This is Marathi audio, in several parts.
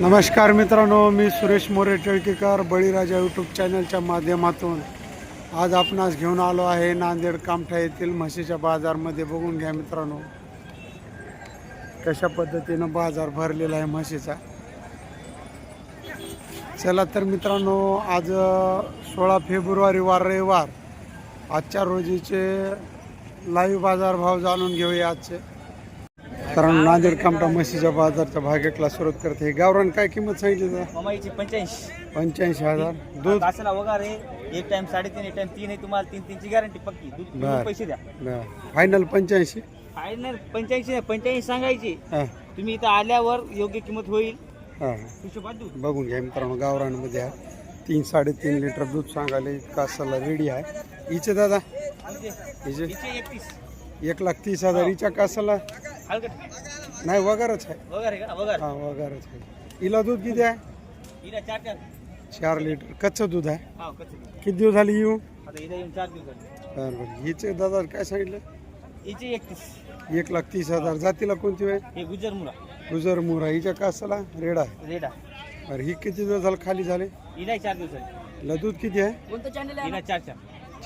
नमस्कार मित्रांनो मी सुरेश मोरे टिळकेकर बळीराजा यूट्यूब चॅनलच्या माध्यमातून. आज आपणास घेऊन आलो आहे नांदेड कामठा येथील म्हशीच्या बाजारमध्ये. बघून घ्या मित्रांनो कशा पद्धतीनं बाजार भरलेला आहे म्हशीचा. चला तर मित्रांनो आज सोळा फेब्रुवारी वार रविवार. आजच्या रोजीचे लाईव्ह बाजारभाव जाणून घेऊया आजचे. कारण नांदेड कामटा म्हशीच्या बाजारच्या भागेकला सुरुवात करते. हे गावरान काय किंमत सांगितली ममाईची पंच्याऐंशी. पंच्याऐंशी हजार. दूध? कासाला वगार आहे. एक टाइम साडेतीन एक टाइम तीन आहे तुम्हाला. तीन तीनची गॅरंटी पक्की. दूध तुम्ही बर. पैसे द्या. फायनल पंच्याऐंशी? फायनल पंच्याऐंशी नाही पंच्याऐंशी सांगायची. हां. तुम्ही इथं आल्यावर योग्य किंमत होईल. हां. हिशोबात दूध. बघून घ्या मित्रांनो गावरानमध्ये आहे तीन साडेतीन लिटर दूध सांगायला कासाला रेडी आहे. हिचे दादा? हिचे? हिचे एकतीस. एक लाख तीस हजार. हिच्या कासाला? हलकट नाही वगारच आहे. वगार आहे का? वगार. हा वगारच आहे. हिला दूध किती आहे? हिला चार चार चार लिटर. कच्चं दूध आहे. हा कसं किती दिवस झाले येऊ? आता हिला येऊन चार दिवस झाले. बरं बरं. हिचे दादा काय सांगितलं? हिचे एकतीस. एक लाख तीस हजार. जातीला कोणती आहे? हे गुजर मुरा. गुजर मुरा. हिच्या कासाला रेडा आहे. रेडा. बरं ही किती दिवस झालं खाली झाले? हिला चार दिवस झाले. हिला दूध किती आहे? हिला चार चार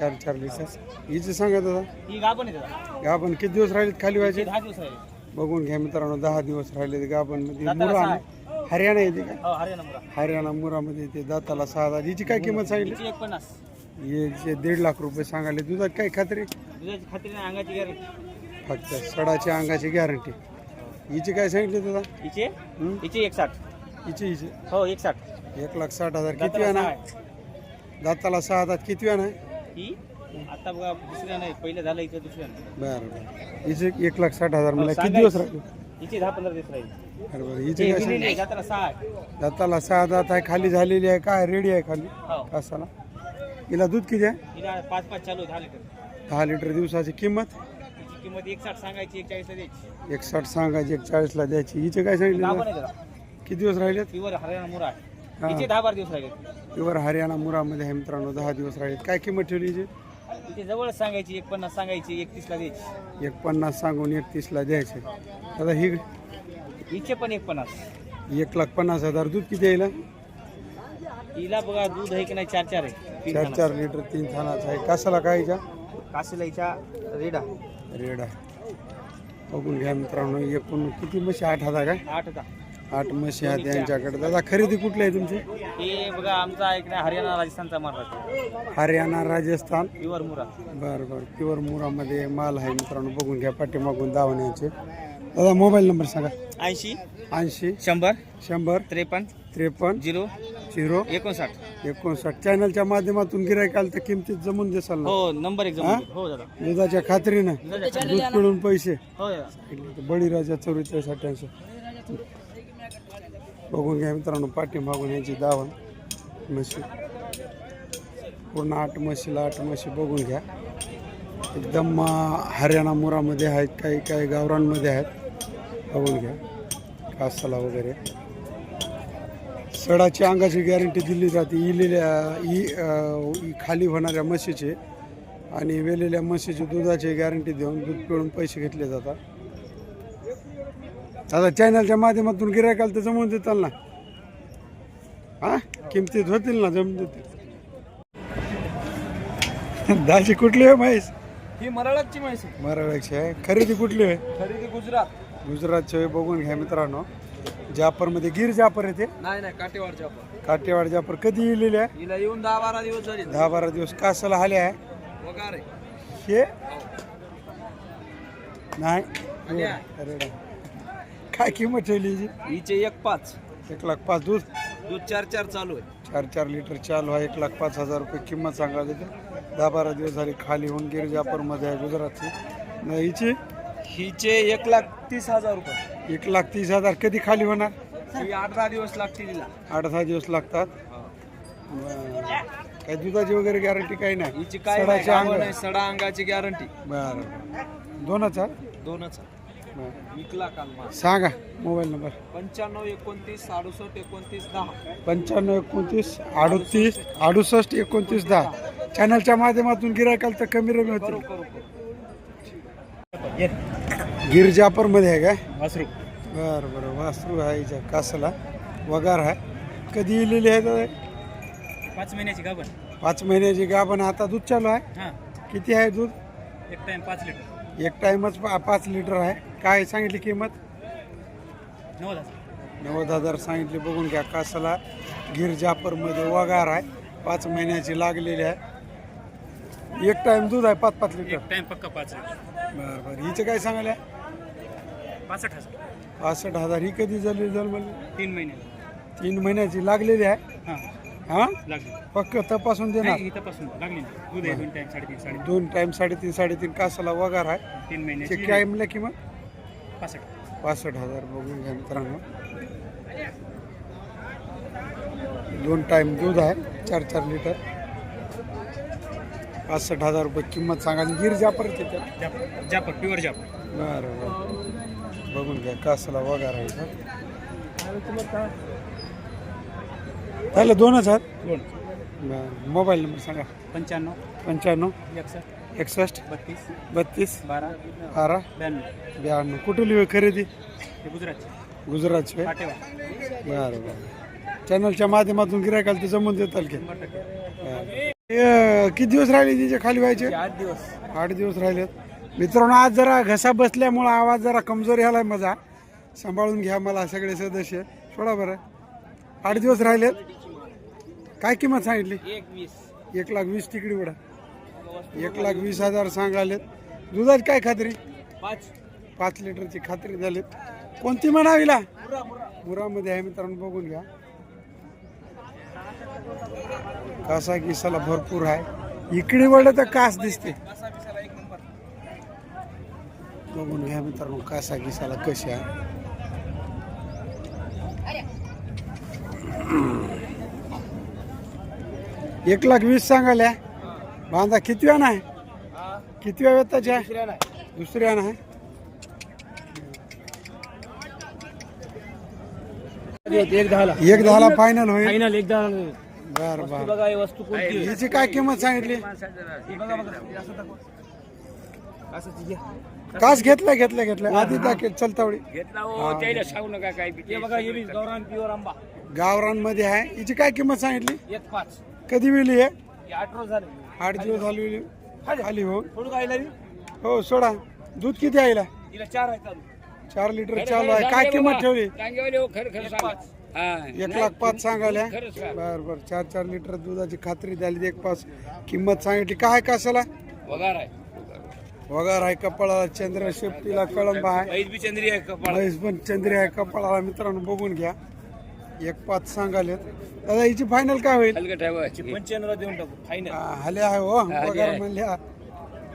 चार चार लिटर हिचे सांगा दादा. ही गाभण आहे दादा. गाभण किती दिवस राहिलेत खाली व्हायचे? दहा दिवस राहिले. बघून घ्या मित्रांनो दहा दिवस राहिले गाभणमध्ये. मुरा हरियाणा येते का? हो हरियाणा मुरा. हरियाणा मुरामध्ये येते दाताला सहा हजार हिची काय किंमत सांगितली हिची एक पन्नास हिचे दीड लाख रुपये सांगायले. दुधात काय खात्री? दुधाची खात्री नाही अंगाची गॅरंटी. फक्त सडाच्या अंगाची गॅरंटी. हिची काय सांगितली दादा? हिचे? हं? हिचे एक साठ हिची हिची. हो एक साठ एक लाख साठ हजार. किती दाताला वेळा सहा आहे. दाताला सहा हजार. किती वेळा आहे? ही आता बघा दुसऱ्या नाही पहिलं झालं इथं दुसऱ्या नाही. बरं बरं. हिचे एक लाख साठ हजार मला किती दिवस. राहिले? हिचे दहा पंधरा दिवस राहील. बरं हिचे सहा. दाताला सहा दात आहे खाली झालेली आहे काय रेडी आहे खाली? हो. कासाला हिला दूध किती आहे? हिला पाच पाच चालू दहा लिटर. दहा लिटर दिवसाची किंमत? हिची किंमत एक साठ सांगायची एक चाळीसला द्यायची. एक साठ सांगायची एक चाळीसला द्यायची. हिचे काय पण सांगितलं किती दिवस राहिलेत? प्युअर हरियाणा मुरा हा. हिचे दहा बारा दिवस राहिले प्युअर हरियाणा मुरामध्ये आहे मित्रांनो दहा दिवस राहिलेत. काय किंमत ठेवली तिथे जवळच सांगायची एक पन्नास सांगायची एकतीसला द्यायची. एक पन्नास सांगून एकतीसला द्यायचे. आता ही हिचे पण एक पन्नास एक लाख पन्नास हजार दूध किती यायला हिला? बघा दूध आहे की नाही चार चार आहे. तीन चार खाना. चार लिटर तीन थानाचा आहे. कासाला काय हिच्या? काशीला हिच्या रेडा रेड आहे. बघून घ्या मित्रांनो एकूण किती म्हशी? आठ हजार काय आठ होता आठ म्हशी आहेत यांच्याकडे. दादा खरेदी कुठली आहे तुमची? हे बघा आमचा नाही हरियाणा राजस्थानचा माल राहतो हरियाणा राजस्थान? प्युअर मुरा. बरं बरं. प्युअर मुरामध्ये माल आहे मित्रांनो. बघून घ्या पाठीमागून दावण्याचे दादा मोबाईल नंबर सांगा. ऐंशी ऐंशी शंभर शंभर त्रेपन्न त्रेपन्न झिरो झिरो एकोणसाठ. एकोणसाठ. चॅनलच्या माध्यमातून गिरायक आलं तर किमतीत जमून देसाल ना? हो नंबर एक हा? जमून हो दादा. दुधाच्या खात्रीनं. दूध पिळून पैसे. हो दादा. बळीराजा चौवेचाळीस अठ्ठ्याऐंशी. बघून घ्या मित्रांनो पाठीमागून यांची दावण म्हशी. पूर्ण आठ म्हशीला आठ म्हशी बघून घ्या. एकदम हरियाणा मुरामध्ये आहेत काही काही गावरांमध्ये आहेत. बघून घ्या कासाला वगैरे. सडाची अंगाची गॅरंटी दिली जाते. इलेल्या ई अं, खाली होणाऱ्या म्हशीचे. आणि वेलेल्या म्हशीची दुधाची गॅरंटी देऊन दूध पिळून पैसे घेतले जातात. आता चॅनलच्या माध्यमातून गिरायकाला तर जमवून देताल ना. हा? किमतीत होतील ना जमून देतील. दाशी कुठली आहे म्हैस? ही मराळाची माहिती मराठीची आहे. खरेदी कुठली आहे? खरेदी गुजरात. गुजरातची आहे बघून घ्या मित्रांनो. जाफरमध्ये गिर जाफर येते नाही नाही काटेवाडच्या आपण काटेवाड जाफर कधी येलेली आहे? हिला येऊन दहा बारा दिवस झाले. दहा बारा दिवस कासाला आले आहे. वगार. आहे हे. नाही. अरे वा. काय किंमत ठेवली हिची? हिचे एक पाच. एक लाख पाच दूध? दूध चार चार चालू आहे. चार चार लिटर चालू आहे. एक लाख पाच हजार रुपये किंमत सांगा तिथे दहा बारा दिवस झाली खाली होऊन गिरजापूरमध्ये आहे गुजरातची. न हिची? हिचे एक लाख तीस हजार रुपये. एक लाख तीस हजार कधी खाली होणार? ही आठ दहा दिवस लागतील हिला. आठ दहा दिवस लागतात? बरं. काही दुधाची वगैरे गॅरंटी काही नाही? हिची काय नाही, अंग आहे, सडा अंगाची गॅरंटी बरं. दोनच हा दोनच बरं. विकला काल माल सांगा मोबाईल नंबर. पंच्याण्णव एकोणतीस अडुसष्ट एकोणतीस दहा. पंच्याण्णव एकोणतीस अडतीस अडुसष्ट एकोणतीस दहा. चॅनलच्या माध्यमातून गिरायकाल तर कमी रमी होतील. करू करू गिरजापूरमध्ये आहे काय? वासरू. बरं बरं. वासरू आहे कासाला. वगार आहे. कधी इलेली आहे दादा? पाच महिन्याची गाभण. पाच महिन्याची गाभण. आता दूध चालू आहे? हां. किती आहे दूध? एक टाइम पाच लिटर. एक टाइमच पा- पाच लिटर आहे. काय सांगितली किंमत? हजार. नव्वद हजार सांगितले. बघून घ्या कासाला गिर जाफरमध्ये वगार आहे. पाच महिन्याची लागलेली आहे. एक टाइम दूध आहे पाच पाच लिटर. टाइम पक्का पाच बरं बरं. हिचं काय सांगायला? पासष्ट हजार. पासष्ट हजार. ही कधी झाली जन्मली? तीन महिने. तीन महिन्याची लागलेली आहे. हां. हा? लागली. तपासून देणार. नाही इथंपासून लागली. नाही. दूध आहे दोन टाइम साडेतीन साडे दोन टाइम साडेतीन साडेतीन कासाला वगार आहे. तीन ते महिन्याची काय म्हणलं किंमत? पासष्ट. पासष्ट हजार बघून घ्या मित्रांनो. दोन टाइम दूध आहे चार चार लिटर पासष्ट हजार रुपये किंमत सांगा. आणि गिर जापर जापर प्युअर जापर बरं बरं. बघून घ्या कासाला वगार आहे. का त्याला दोनच आहेत. दोन. बरं मोबाईल नंबर सांगा. पंच्याण्णव. पंच्याण्णव. एकसष्ट. एकसष्ट. बत्तीस. बत्तीस. बारा. बारा. ब्याण्णव. ब्याण्णव. कुठली वेळ खरेदी? हे गुजरातचे. गुजरातची वेळ पाटेवा बरं बरं. चॅनलच्या माध्यमातून गिरायकाला ते जमून देताल की? शंभर टक्के. बरं. हे, किती दिवस राहिले तिचे खाली व्हायचे? आठ दिवस. आठ दिवस राहिलेत मित्रांनो आज जरा घसा बसल्यामुळं आवाज जरा कमजोर आलाय माझा. सांभाळून घ्या मला सगळे सदस्य. सोडा बरं. आठ दिवस राहिलेत काय किंमत सांगितली? एक वीस. एक लाख वीस तिकडी उडा एक लाख वीस हजार सांगालेत दुधाची काय खात्री? पाच. पाच लिटरची खात्री झालीत. कोणती म्हणावीला मुरामध्ये आहे मित्रांनो बघून घ्या. कासा किसाला भरपूर आहे. इकडे वळलं तर कास दिसते. बघून घ्या मित्रांनो कासा किसाला कशी आहे. एक लाख वीस सांगाल्या. बांधा किती वेळा आहे किती वेळ आहे दुसऱ्या आहे एक दहाला. एक दहाला फायनल होईल. फायनल एक दहा बर बर. बघा ही वस्तू कोणती आहे? हिची काय किंमत सांगितली? ही बघा बघा. असं दाखवा. असं ती घ्या. कास घेतलं घेतलं घेतलं आधी दाखल चलतावडी घेतला हो त्याला सांगू नका काय हे बघा हे बी गौरान प्युअर आंबा गावरांमध्ये आहे. हिची काय किंमत सांगितली? एक पाच. कधी विली आहे? हे आठ रोज झाले. आठ दिवस झाली विली हो. थोडं काय लागली हो सोडा. दूध किती आईला? तिला चार आहे चालू चार लिटर चालू आहे. काय किंमत ठेवली? खरं खरं सांगा. एक लाख पाच खरंच का? बर बर. चार चार लिटर दुधाची खात्री झाली एक पाच किंमत सांगितली. काय कशाला? वगार आहे. वगार आहे कपाळाला चंद्र शेपटीला कळंब आहे. ऐस बी चंद्री आहे कपाळ पण चंद्री आहे कपाळाला. मित्रांनो बघून घ्या. एक पाच सांगाले दादा हिची फायनल काय होईल? पंच्याण्णव देऊन टाकू. फायनल हा, आहे हो पगार. म्हणल्या.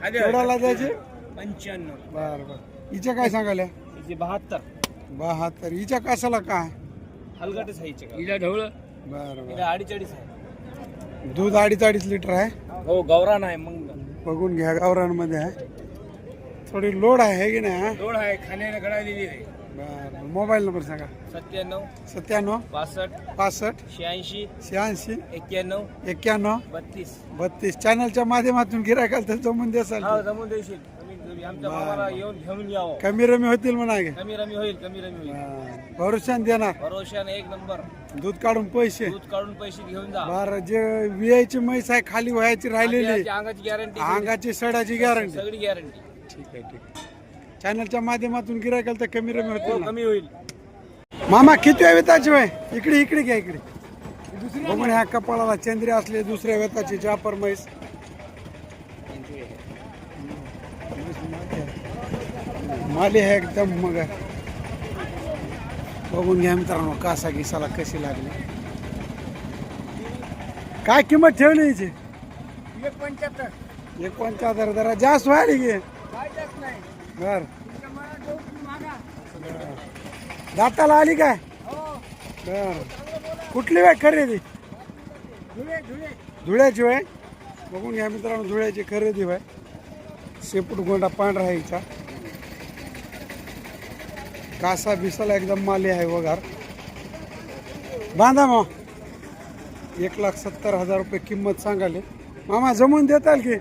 केवढ्याला द्यायचे? पंच्याण्णव. बर बर. हिच्या काय सांगाल्या? तिचे बहात्तर. बहात्तर. हिच्या कासाला काय? हलगटच आहे ढवळ. बर बर. हिला अडीच अडीच आहे. दूध अडीच अडीच लिटर आहे? हो गौरान आहे मग. बघून घ्या गावरांमध्ये आहे. थोडी लोड आहे है की नाही हा? आहे खाण्याने गळालेली आहे. बर मोबाईल नंबर सांगा. सत्त्याण्णव सत्त्याण्णव पासष्ट पासष्ट शहाऐंशी शहाऐंशी एक्क्याण्णव एक्क्याण्णव बत्तीस. बत्तीस. चॅनलच्या माध्यमातून गिरायकाल तर जमून देसाल हा जमून देशील. आमच्या मामाला येऊन घेऊन यावं कमी रमी होतील म्हणा गे. कमी रमी होईल कमी रमी होईल. भरोशान देणार. भरोशाने एक नंबर. दूध काढून पैसे. दूध काढून पैसे घेऊन जा. बार जे वियाची म्हैस आहे खाली व्हायची राहिलेली. अंगाची गॅरंटी अंगाची सडाची गॅरंटी सगळी गॅरंटी ठीक आहे ठीक आहे. चॅनलच्या माध्यमातून गिरायकाल तर कमी रमी हो ना. कमी होईल. मामा किती वेळ वेताची वय इकडे इकडे घ्या इकडे. बघून ह्या कपाळाला चंद्री असले दुसऱ्या वेताची जापर म्हैस. माली आहे एकदम मग. बघून घ्या मित्रांनो कासा गिसाला कशी लागली. काय किंमत ठेवली हिची? एक पंच्याहत्तर. एक पंच्याहत्तर जरा जास्त व्हायला गे बर. दाताला आली काय? बर. कुठली वेळ खरेदी? धुळ्याची वय बघून घ्या मित्रांनो धुळ्याची खरेदी वय शेपूट गोंडा पांढरा आहे हिचा कासा बिसाला एकदम माली आहे वगार बांधा मग. एक लाख सत्तर हजार रुपये किंमत सांगाले मामा जमून देताल की?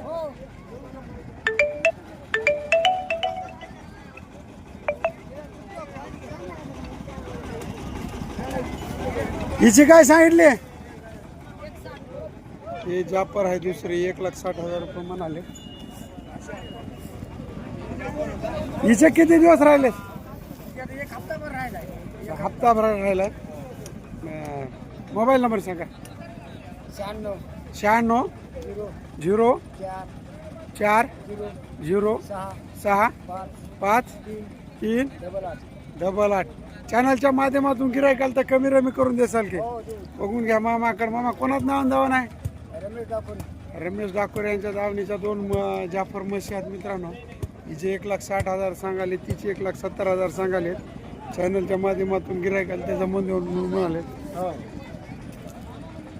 हिची काय सांगितले? हे जापर आहे दुसरी एक लाख साठ हजार रुपये म्हणाले. हिचे किती दिवस राहिले? हप्ताभर राहिला मोबाईल नंबर सांगा. शहाण्णव शहाण्णव. झिरो. चार. झिरो. सहा. पाच. तीन. डबल आठ. चॅनलच्या माध्यमातून गिरायकाल तर कमी रमी करून देसाल की. हो देऊ बघून घ्या मामाकडे मामा कोणाच नाव दावा नाही. रमेश डाकोर यांच्या दावणीच्या दोन म- जाफर म्हशी आहेत मित्रांनो. हिचे एक लाख साठ हजार सांगाले तिचे एक लाख सत्तर हजार सांगाले. चॅनलच्या माध्यमातून गिरायकाल त्याचा मन देऊन म्हणाले